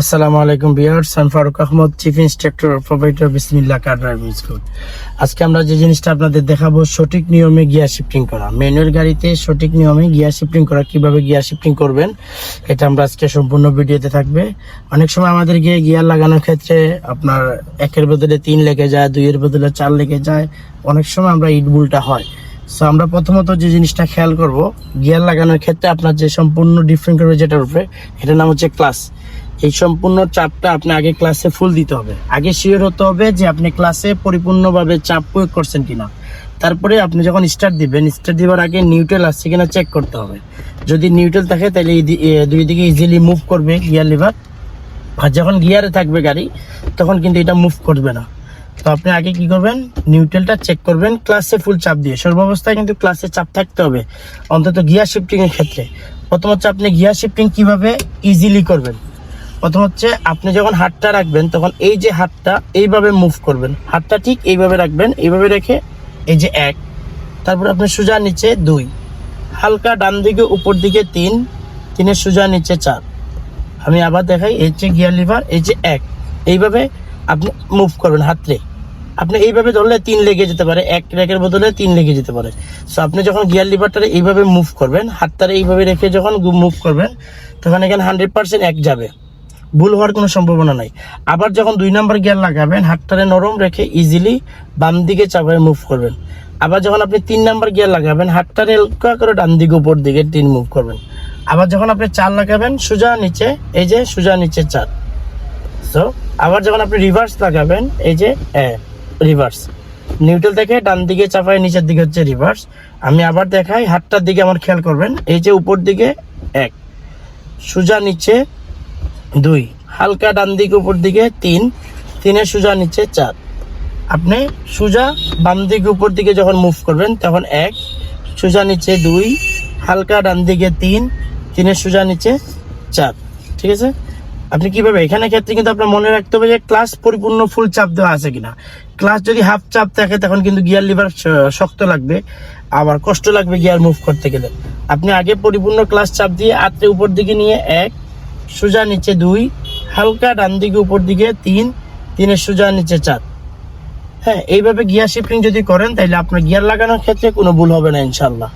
আসসালামু আলাইকুম বিয়ার্স আমি Faruk Ahmad chief instructor provider Bismillah car driving school আজকে আমরা যে জিনিসটা আপনাদের দেখাবো, সঠিক নিয়মে গিয়ার শিফটিং করা। ম্যানুয়াল গাড়িতে সঠিক নিয়মে গিয়ার শিফটিং করা, কীভাবে গিয়ার শিফটিং করবেন, এটা আমরা আজকে সম্পূর্ণ ভিডিওতে থাকবে। অনেক সময় আমাদের গিয়ে গিয়ার লাগানোর ক্ষেত্রে আপনার একের বদলে তিন লেগে যায়, দুইয়ের বদলে চার লেগে যায়, অনেক সময় আমরা ইটবুলটা হয়। সো আমরা প্রথমত যে জিনিসটা খেয়াল করব, গিয়ার লাগানোর ক্ষেত্রে আপনার যে সম্পূর্ণ ডিফারেন্ট করবে যেটার উপরে এটার নাম হচ্ছে ক্লাস এই সম্পূর্ণ চাপটা আপনি আগে ক্লাসে ফুল দিতে হবে। আগে শিওর হতে হবে যে আপনি ক্লাসে পরিপূর্ণভাবে চাপ প্রয়োগ করছেন কিনা। তারপরে আপনি যখন স্টার্ট দিবেন স্টার্ট দিবার আগে নিউট্রাল আসছে কিনা চেক করতে হবে। যদি নিউট্রাল থাকে, তাহলে দুই দিকে ইজিলি মুভ করবে গিয়ার লিভার আর যখন গিয়ারে থাকবে গাড়ি, তখন কিন্তু এটা মুভ করবে না। তো আপনি আগে কি করবেন? নিউট্রালটা চেক করবেন ক্লাসে ফুল চাপ দিয়ে। সর্বাবস্থায় কিন্তু ক্লাসে চাপ থাকতে হবে, অন্তত গিয়ার শিফটিংয়ের ক্ষেত্রে। প্রথম হচ্ছে আপনি গিয়ার শিফটিং কীভাবে ইজিলি করবেন? প্রথম হচ্ছে আপনি যখন হাতটা রাখবেন, তখন এই যে হাতটা এইভাবে মুভ করবেন। হাতটা ঠিক এইভাবে রাখবেন, এইভাবে রেখে এই যে এক, তারপর আপনি সোজা নিচে দুই, হালকা ডান দিকে, উপর দিকে তিন, তিনের সোজা নিচে চার। আমি আবার দেখাই, এই যে গিয়ার লিভার এই যে এক, এইভাবে আপনি মুভ করবেন হাতরে আপনি এইভাবে ধরলে তিন লেগে যেতে পারে, এক রেকের বদলে তিন লেগে যেতে পারে। সো আপনি যখন গিয়ার লিভারটারে এইভাবে মুভ করবেন, হাতটারে এইভাবে রেখে যখন মুভ করবেন, তখন এখানে হান্ড্রেড পার্সেন্ট এক যাবে। ভুল হওয়ার কোনো সম্ভাবনা নাই। আবার যখন দুই নাম্বার গিয়ার লাগাবেন, হাতটারে নরম রেখে ইজিলি বাম দিকে চাপায় মুভ করবেন। আবার যখন আপনি তিন নাম্বার গিয়ার লাগাবেন, হাতটারে হালকা করে ডান দিকে উপর দিকে তিন মুভ করবেন। আবার যখন আপনি চার লাগাবেন, সোজা নিচে, এই যে সোজা নিচে চার। সো আবার যখন আপনি রিভার্স লাগাবেন, এই যে রিভার্স নিউট্রাল থেকে ডান দিকে চাপায় নিচের দিকে হচ্ছে রিভার্স আমি আবার দেখাই, হাতটার দিকে আমার খেয়াল করবেন, এই যে উপর দিকে এক। সোজা নিচে দুই, হালকা ডান দিক উপর দিকে তিন তিনের সোজা, নিচে চার। আপনি সোজা বাম দিক উপর দিকে যখন মুভ করবেন, তখন এক, সোজা, নিচে দুই, হালকা ডান দিকে তিন তিনের সোজা, নিচে চার। ঠিক আছে? আপনি কীভাবে, এখানে ক্ষেত্রে কিন্তু আপনার মনে রাখতে হবে যে ক্লাস পরিপূর্ণ ফুল চাপ দেওয়া আছে কিনা। ক্লাস যদি হাফ চাপ থাকে, তখন কিন্তু গিয়ার লিভার শক্ত লাগবে। আবার কষ্ট লাগবে গিয়ার মুভ করতে গেলে। আপনি আগে পরিপূর্ণ ক্লাস চাপ দিয়ে আত্রে উপর দিকে নিয়ে এক সোজা নিচে দুই, হালকা ডান দিকে উপর দিকে তিন, তিনের সোজা নিচে চার। হ্যাঁ এইভাবে গিয়ার শিফটিং যদি করেন তাহলে আপনার গিয়ার লাগানোর ক্ষেত্রে কোনো ভুল হবে না ইনশাল্লাহ